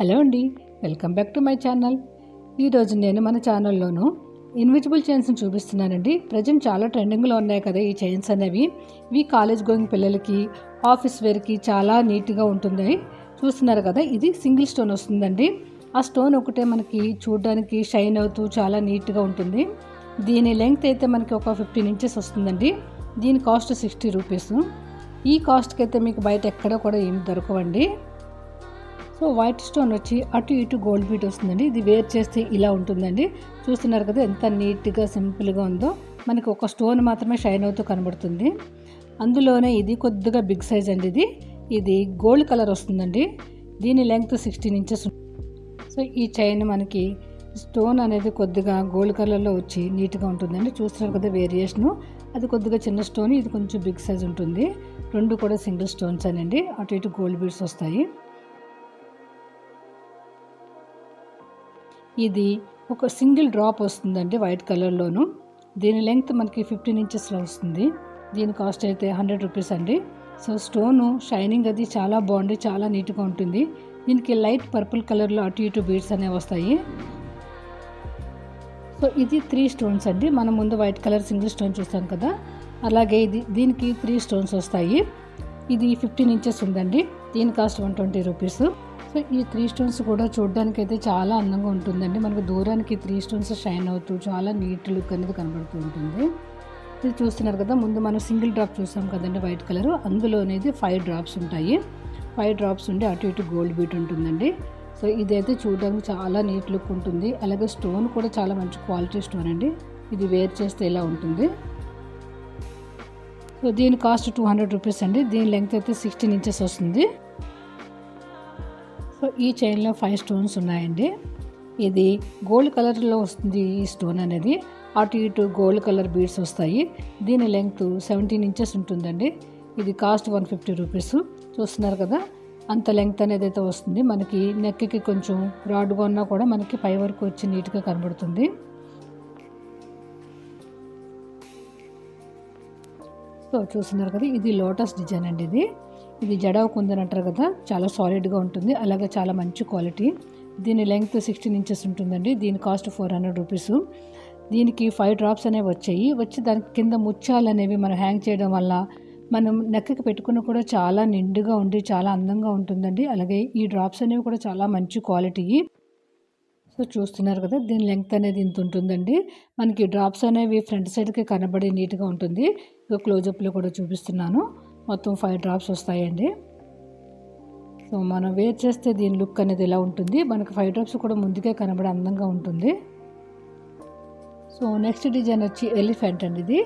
Hello అండి welcome back to my channel. ఈరోజు నేను మన ఛానల్లోనూ ఇన్విజిబుల్ చైన్స్ని చూపిస్తున్నానండి. ప్రజెంట్ చాలా ట్రెండింగ్లో ఉన్నాయి కదా ఈ చైన్స్ అనేవి. ఇవి కాలేజ్ గోయింగ్ పిల్లలకి ఆఫీస్ వేర్కి చాలా నీట్గా ఉంటుంది చూస్తున్నారు కదా ఇది సింగిల్ స్టోన్ వస్తుందండి. ఆ స్టోన్ ఒకటే మనకి చూడడానికి షైన్ అవుతూ చాలా నీట్గా ఉంటుంది. దీని లెంగ్త్ అయితే మనకి ఒక ఫిఫ్టీన్ ఇంచెస్ వస్తుందండి. దీని కాస్ట్ సిక్స్టీ రూపీస్. ఈ కాస్ట్కి అయితే మీకు బయట ఎక్కడ కూడా ఏమి దొరకవండి. సో వైట్ స్టోన్ వచ్చి అటు ఇటు గోల్డ్ బీట్ వస్తుందండి. ఇది వేర్ చేస్తే ఇలా ఉంటుందండి. చూస్తున్నారు కదా ఎంత నీట్గా సింపుల్గా ఉందో. మనకి ఒక స్టోన్ మాత్రమే షైన్ అవుతూ కనబడుతుంది. అందులోనే ఇది కొద్దిగా బిగ్ సైజ్ అండి ఇది. ఇది గోల్డ్ కలర్ వస్తుందండి. దీని లెంగ్త్ సిక్స్టీన్ ఇంచెస్ సో ఈ చైన్ మనకి స్టోన్ అనేది కొద్దిగా గోల్డ్ కలర్లో వచ్చి నీట్గా ఉంటుందండి. చూస్తున్నారు కదా వేరియేషను. అది కొద్దిగా చిన్న స్టోన్ ఇది కొంచెం బిగ్ సైజ్ ఉంటుంది. రెండు కూడా సింగిల్ స్టోన్స్ అనండి. అటు ఇటు గోల్డ్ బీడ్స్ వస్తాయి. ఇది ఒక సింగిల్ డ్రాప్ వస్తుందండి వైట్ కలర్లోను. దీని లెంగ్త్ మనకి ఫిఫ్టీన్ ఇంచెస్లో వస్తుంది. దీని కాస్ట్ అయితే హండ్రెడ్ రూపీస్ అండి. సో స్టోను షైనింగ్ అది చాలా బాగుంది చాలా నీట్గా ఉంటుంది. దీనికి లైట్ పర్పుల్ కలర్లో అటు ఇటు బీడ్స్ అనేవి వస్తాయి. సో ఇది త్రీ స్టోన్స్ అండి. మనం ముందు వైట్ కలర్ సింగిల్ స్టోన్ చూస్తాం కదా. అలాగే ఇది దీనికి త్రీ స్టోన్స్ వస్తాయి. ఇది ఫిఫ్టీన్ ఇంచెస్ ఉందండి. దీని cost one twenty rupees. So ఈ త్రీ స్టోన్స్ కూడా చూడడానికి అయితే చాలా అందంగా ఉంటుందండి. మనకు దూరానికి త్రీ స్టోన్స్ షైన్ అవుతూ చాలా నీట్ లుక్ అనేది కనబడుతూ ఉంటుంది. ఇది చూస్తున్నారు కదా ముందు మనం సింగిల్ డ్రాప్ చూసాం కదండి వైట్ కలర్ అందులో అనేది ఫైవ్ డ్రాప్స్ ఉంటాయి. ఫైవ్ డ్రాప్స్ ఉండి అటు ఇటు గోల్డ్ బీట్ ఉంటుందండి. సో ఇదైతే చూడడానికి చాలా నీట్ లుక్ ఉంటుంది. అలాగే స్టోన్ కూడా చాలా మంచి క్వాలిటీ స్టోన్ అండి. ఇది వేర్ చేస్తే ఇలా ఉంటుంది? సో దీని కాస్ట్ టూ హండ్రెడ్ రూపీస్ అండి. దీని లెంగ్త్ అయితే సిక్స్టీన్ ఇంచెస్ వస్తుంది. సో ఈ చైన్లో ఫైవ్ స్టోన్స్ ఉన్నాయండి. ఇది గోల్డ్ కలర్లో వస్తుంది ఈ స్టోన్ అనేది. అటు ఇటు గోల్డ్ కలర్ బీడ్స్ వస్తాయి. దీని లెంగ్త్ సెవెంటీన్ ఇంచెస్ ఉంటుందండి. ఇది కాస్ట్ వన్ ఫిఫ్టీ రూపీస్ చూస్తున్నారు కదా? అంత లెంగ్త్ అనేది అయితే వస్తుంది. మనకి నెక్కి కొంచెం బ్రాడ్గా ఉన్నా కూడా మనకి పై వరకు వచ్చి నీట్గా కనబడుతుంది. సో చూస్తున్నారు కదా ఇది లోటస్ డిజైన్ అండి ఇది. ఇది జడావు కుందని అంటారు కదా చాలా సాలిడ్గా ఉంటుంది. అలాగే చాలా మంచి క్వాలిటీ దీని లెంగ్త్ సిక్స్టీన్ ఇంచెస్ ఉంటుందండి. దీని కాస్ట్ ఫోర్ హండ్రెడ్ రూపీస్ దీనికి ఫైవ్ డ్రాప్స్ అనేవి వచ్చాయి. వచ్చి దాని కింద ముత్యాలు అనేవి మనం హ్యాంగ్ చేయడం వల్ల మనం నెక్కకి పెట్టుకున్న కూడా చాలా నిండుగా ఉండి చాలా అందంగా ఉంటుందండి. అలాగే ఈ డ్రాప్స్ అనేవి కూడా చాలా మంచి క్వాలిటీ సో చూస్తున్నారు కదా దీని లెంగ్త్ అనేది ఇంత ఉంటుందండి. మనకి డ్రాప్స్ అనేవి ఫ్రంట్ సైడ్కి కనబడి నీట్గా ఉంటుంది. ఇక క్లోజప్లో కూడా చూపిస్తున్నాను. మొత్తం ఫైవ్ డ్రాప్స్ వస్తాయండి. సో మనం వేర్ చేస్తే దీని లుక్ అనేది ఎలా ఉంటుంది? మనకి ఫైవ్ డ్రాప్స్ కూడా ముందుకే కనబడి అందంగా ఉంటుంది. సో నెక్స్ట్ డిజైన్ వచ్చి ఎలిఫెంట్ అండి ఇది.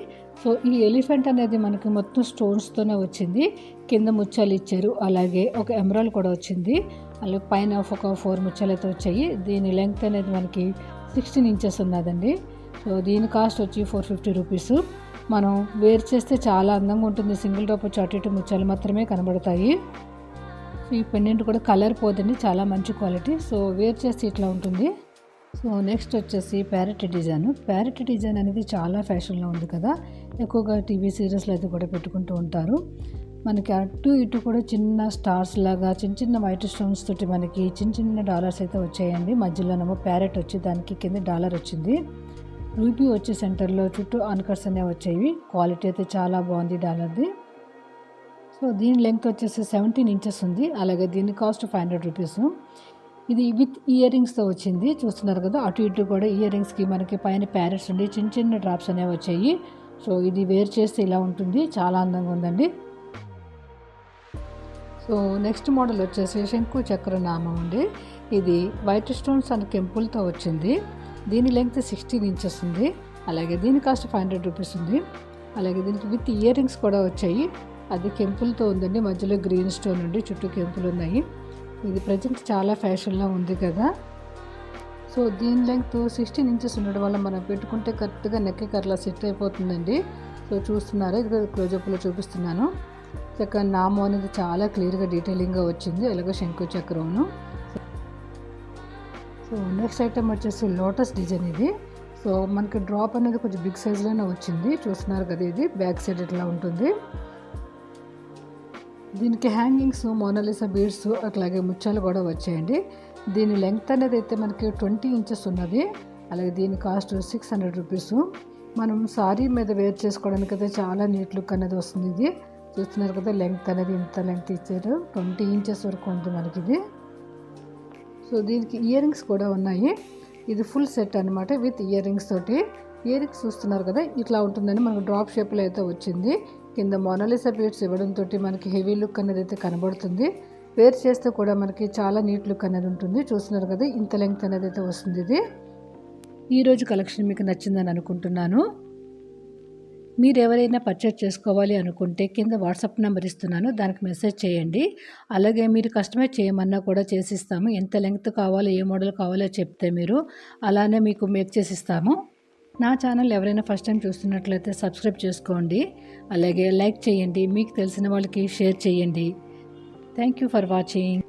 సో ఈ ఎలిఫెంట్ అనేది మనకి మొత్తం స్టోన్స్తోనే వచ్చింది. కింద ముత్యాలు ఇచ్చారు. అలాగే ఒక ఎమరాల్ కూడా వచ్చింది. అలాగే పైన ఒక ఫోర్ ముత్యాలు అయితే వచ్చాయి. దీని లెంగ్త్ అనేది మనకి సిక్స్టీన్ ఇంచెస్ ఉన్నదండి. సో దీని కాస్ట్ వచ్చి ఫోర్ ఫిఫ్టీ రూపీస్ మనం వేర్ చేస్తే చాలా అందంగా ఉంటుంది. సింగిల్ టాప్ వచ్చి అటు ఇటు ముచ్చాలు మాత్రమే కనబడతాయి. సో ఈ పెండెంట్ కూడా కలర్ పోదండి. చాలా మంచి క్వాలిటీ సో వేర్ చేస్తే ఇట్లా ఉంటుంది. సో నెక్స్ట్ వచ్చేసి ప్యారెట్ డిజైన్ ప్యారెట్ డిజైన్ అనేది చాలా ఫ్యాషన్లో ఉంది కదా. ఎక్కువగా టీవీ సీరియల్స్లో అయితే కూడా పెట్టుకుంటూ ఉంటారు. మనకి అటు ఇటు కూడా చిన్న స్టార్స్ లాగా చిన్న చిన్న వైట్ స్టోన్స్ తోటి మనకి చిన్న చిన్న డాలర్స్ అయితే వచ్చాయండి. మధ్యలోనేమో ప్యారెట్ వచ్చి దానికి కింద డాలర్ వచ్చింది. రూపీ వచ్చే సెంటర్లో చుట్టూ ఆన్కర్స్ అనేవి వచ్చాయి క్వాలిటీ అయితే చాలా బాగుంది డాలర్ది. సో దీని లెంగ్త్ వచ్చేసి సెవెంటీన్ ఇంచెస్ ఉంది. అలాగే దీని కాస్ట్ ఫైవ్ హండ్రెడ్ రూపీస్. ఇది విత్ ఇయర్ రింగ్స్తో వచ్చింది. చూస్తున్నారు కదా అటు ఇటు కూడా ఇయర్ రింగ్స్కి మనకి పైన ప్యారెట్స్ ఉండి చిన్న చిన్న డ్రాప్స్ అనేవి వచ్చాయి. సో ఇది వేర్ చేస్తే ఇలా ఉంటుంది. చాలా అందంగా ఉందండి. సో నెక్స్ట్ మోడల్ వచ్చేసి శంకు చక్ర నామం అండి. ఇది వైట్ స్టోన్స్ అండ్ కెంపుల్తో వచ్చింది. దీని లెంగ్త్ సిక్స్టీన్ ఇంచెస్ ఉంది. అలాగే దీని కాస్ట్ ఫైవ్ హండ్రెడ్ రూపీస్ ఉంది. అలాగే దీనికి విత్ ఇయర్ రింగ్స్ కూడా వచ్చాయి. అది కెంపుల్తో ఉందండి. మధ్యలో గ్రీన్ స్టోన్ ఉండి చుట్టూ కెంపులు ఉన్నాయి. ఇది ప్రజెంట్ చాలా ఫ్యాషన్లో ఉంది కదా. సో దీని లెంగ్త్ సిక్స్టీన్ ఇంచెస్ ఉండడం వల్ల మనం పెట్టుకుంటే కరెక్ట్గా నెక్కి కర్లా సెట్ అయిపోతుందండి. సో చూస్తున్నారు? ఇది క్లోజప్లో చూపిస్తున్నాను. చక్కగా నామో అనేది చాలా క్లియర్గా డీటెయిలింగ్గా వచ్చింది. అలాగే శంకు చక్రమును సో నెక్స్ట్ ఐటమ్ వచ్చేసి లోటస్ డిజైన్ ఇది. సో మనకి డ్రాప్ అనేది కొంచెం బిగ్ సైజ్లోనే వచ్చింది. చూస్తున్నారు కదా ఇది బ్యాక్ సైడ్ ఇట్లా ఉంటుంది. దీనికి హ్యాంగింగ్స్ మోనాలిసా బీడ్స్ అట్లాగే ముత్యాలు కూడా వచ్చాయండి. దీని లెంగ్త్ అనేది అయితే మనకి ట్వంటీ ఇంచెస్ ఉన్నది. అలాగే దీని కాస్ట్ సిక్స్ హండ్రెడ్ రూపీస్. మనం సారీ మీద వేర్ చేసుకోవడానికి అయితే చాలా నీట్ లుక్ అనేది వస్తుంది ఇది. చూస్తున్నారు కదా లెంగ్త్ అనేది ఇంత లెంగ్త్ ఇచ్చారు. ట్వంటీ ఇంచెస్ వరకు ఉంది మనకి ఇది సో దీనికి ఇయర్ రింగ్స్ కూడా ఉన్నాయి. ఇది ఫుల్ సెట్ అనమాట విత్ ఇయర్ రింగ్స్ తోటి. ఇయర్ రింగ్స్ చూస్తున్నారు కదా ఇట్లా ఉంటుందని మనకు డ్రాప్ షేప్లో అయితే వచ్చింది. కింద మొనాలిసా బీట్స్ ఇవ్వడంతో మనకి హెవీ లుక్ అనేది అయితే కనబడుతుంది. వేర్ చేస్తే కూడా మనకి చాలా నీట్ లుక్ అనేది ఉంటుంది. చూస్తున్నారు కదా ఇంత లెంగ్త్ అనేది అయితే వస్తుంది ఇది. ఈరోజు కలెక్షన్ మీకు నచ్చిందని అనుకుంటున్నాను. మీరు ఎవరైనా పర్చేజ్ చేసుకోవాలి అనుకుంటే కింద వాట్సాప్ నెంబర్ ఇస్తున్నాను దానికి మెసేజ్ చేయండి. అలాగే మీరు కస్టమైజ్ చేయమన్నా కూడా చేసిస్తాము. ఎంత లెంగ్త్ కావాలో ఏ మోడల్ కావాలో చెప్తే మీరు అలానే మీకు మేక్ చేసిస్తాము. నా ఛానల్ ఎవరైనా ఫస్ట్ టైం చూస్తున్నట్లయితే సబ్స్క్రైబ్ చేసుకోండి. అలాగే లైక్ చేయండి. మీకు తెలిసిన వాళ్ళకి షేర్ చేయండి. Thank you for watching